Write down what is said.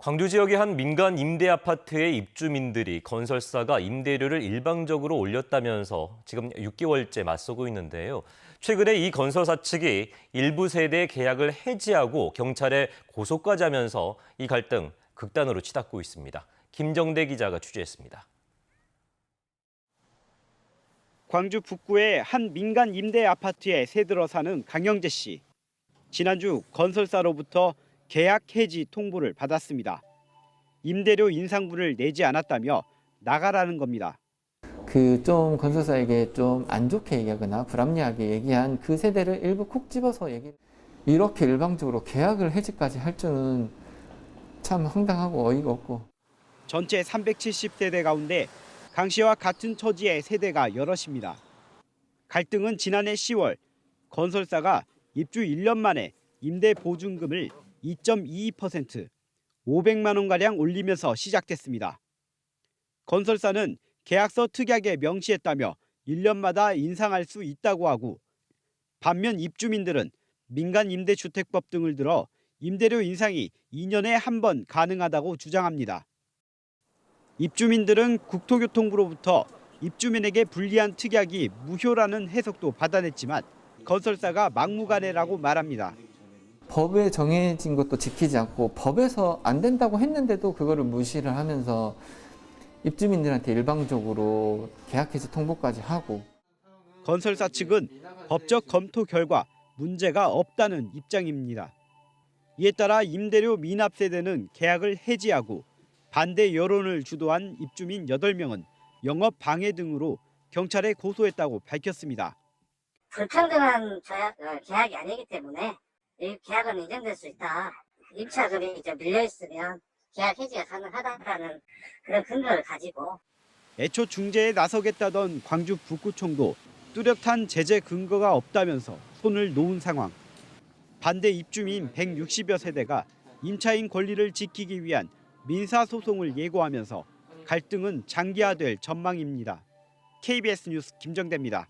광주 지역의 한 민간 임대 아파트의 입주민들이 건설사가 임대료를 일방적으로 올렸다면서 지금 6개월째 맞서고 있는데요. 최근에 이 건설사 측이 일부 세대의 계약을 해지하고 경찰에 고소까지 하면서 이 갈등 극단으로 치닫고 있습니다. 김정대 기자가 취재했습니다. 광주 북구의 한 민간 임대 아파트에 새 들어 사는 강영재 씨. 지난주 건설사로부터 계약 해지 통보를 받았습니다. 임대료 인상분을 내지 않았다며 나가라는 겁니다. 그 좀 건설사에게 좀 안 좋게 얘기하거나 불합리하게 얘기한 그 세대를 일부 콕 집어서 얘기 이렇게 일방적으로 계약을 해지까지 할 줄은 참 황당하고 어이가 없고 전체 370세대 가운데 강 씨와 같은 처지의 세대가 여럿입니다. 갈등은 지난해 10월 건설사가 입주 1년 만에 임대 보증금을 2.22% 500만 원 가량 올리면서 시작됐습니다. 건설사는 계약서 특약에 명시했다며 1년마다 인상할 수 있다고 하고 반면 입주민들은 민간 임대주택법 등을 들어 임대료 인상이 2년에 한 번 가능하다고 주장합니다. 입주민들은 국토교통부로부터 입주민에게 불리한 특약이 무효라는 해석도 받아냈지만 건설사가 막무가내라고 말합니다. 법에 정해진 것도 지키지 않고 법에서 안 된다고 했는데도 그거를 무시를 하면서 입주민들한테 일방적으로 계약 해지 통보까지 하고 건설사 측은 법적 검토 결과 문제가 없다는 입장입니다. 이에 따라 임대료 미납 세대는 계약을 해지하고 반대 여론을 주도한 입주민 8명은 영업 방해 등으로 경찰에 고소했다고 밝혔습니다. 불평등한 계약, 어, 계약이 아니기 때문에 이 계약은 인정될 수 있다. 임차금이 이제 밀려 있으면 계약 해지가 가능하다라는 그런 근거를 가지고 애초 중재에 나서겠다던 광주 북구청도 뚜렷한 제재 근거가 없다면서 손을 놓은 상황. 반대 입주민 160여 세대가 임차인 권리를 지키기 위한 민사 소송을 예고하면서 갈등은 장기화될 전망입니다. KBS 뉴스 김정대입니다.